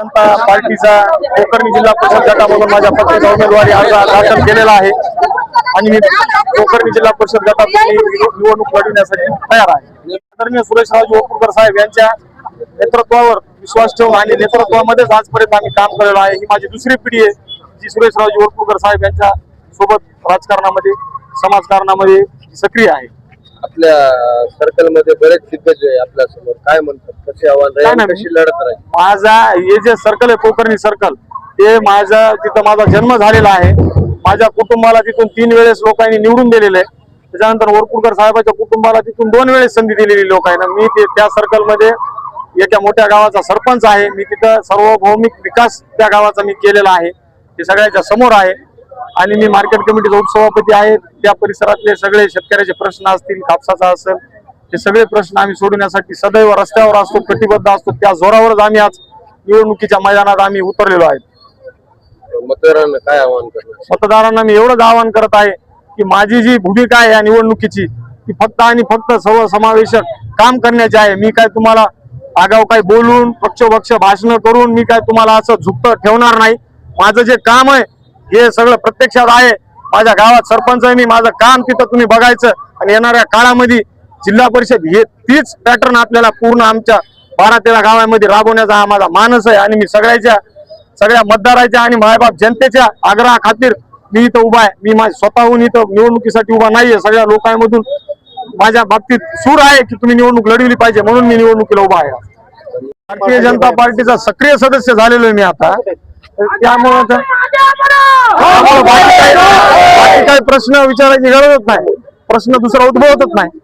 जनता पार्टीचा कोकर्ण जिल्हा परिषद गटामधून माझ्या पक्षाचा उमेदवारी अर्ज दाखल केलेला आहे. आणि मी कोकर्ण जिल्हा परिषद गटातून निवडणूक लढविण्यासाठी तयार आहे. आदरणीय सुरेशरावजी ओपूरकर साहेब यांच्या नेतृत्वावर विश्वास ठेवून आणि नेतृत्वामध्येच आजपर्यंत आम्ही काम केलेलं आहे. ही माझी दुसरी पिढी आहे जी सुरेशरावजी ओपूरकर साहेब यांच्या सोबत राजकारणामध्ये समाजकारणामध्ये सक्रिय आहे. आपल्या सर्कलमध्ये बरेच दिग्गज आहे आपल्यासमोर. काय म्हणतात? कसे आव्हान. कशी लढत राहील? माझा हे जे सर्कल आहे कोकर्णी सर्कल ते माझा तिथं माझा जन्म झालेला आहे. माझ्या कुटुंबाला तिथून तीन वेळेस लोकांनी निवडून दिलेले आहे. त्याच्यानंतर वरपुरकर साहेबाच्या कुटुंबाला तिथून दोन वेळेस संधी दिलेली लोक आहे ना मी ते त्या सर्कलमध्ये एका मोठ्या गावाचा सरपंच आहे. मी तिथं सार्वभौमिक विकास त्या गावाचा मी केलेला आहे. ते सगळ्याच्या समोर आहे. आणि मी मार्केट कमिटीचा उपसभापती आहे. त्या परिसरातले सगळे शेतकऱ्याचे प्रश्न असतील कापसाचा असेल हे सगळे प्रश्न आम्ही सोडवण्यासाठी सदैव रस्त्यावर असतो कटिबद्ध असतो. त्या जोरावरच आम्ही आज निवडणुकीच्या मैदानात आम्ही उतरलेलो आहे. मतदारांना काय आव्हान मतदारांना मी एवढंच आवाहन करत आहे की माझी जी भूमिका आहे या निवडणुकीची ती फक्त आणि फक्त सर्व समावेशक काम करण्याची आहे. मी काय तुम्हाला आगाव काही बोलून पक्षोपक्ष भाषण करून मी काय तुम्हाला असं झुकत ठेवणार नाही. माझं जे काम आहे हे सगळं प्रत्यक्षात आहे. माझ्या गावात सरपंच आहे मी. माझं काम तिथं तुम्ही बघायचं. आणि येणाऱ्या काळामध्ये जिल्हा परिषद हे तीच पॅटर्न आपल्याला पूर्ण आमच्या बारा तेरा गावामध्ये राबवण्याचा हा माझा मानस आहे. आणि मी सगळ्याच्या सगळ्या मतदाराच्या आणि मायबाप जनतेच्या आग्रहा खातीर मी इथं उभा आहे. मी माझ्या स्वतःहून इथं निवडणुकीसाठी उभा नाहीये. सगळ्या लोकांमधून माझ्या बाबतीत सूर आहे की तुम्ही निवडणूक लढविली पाहिजे म्हणून मी निवडणुकीला उभा आहे. भारतीय जनता पार्टीचा सक्रिय सदस्य झालेलो आहे मी आता. त्यामुळं तर- त्यामुळं बाकी काही बाकी काही प्रश्न विचारायची गरजच नाही. प्रश्न दुसरा उद्भवतच नाही.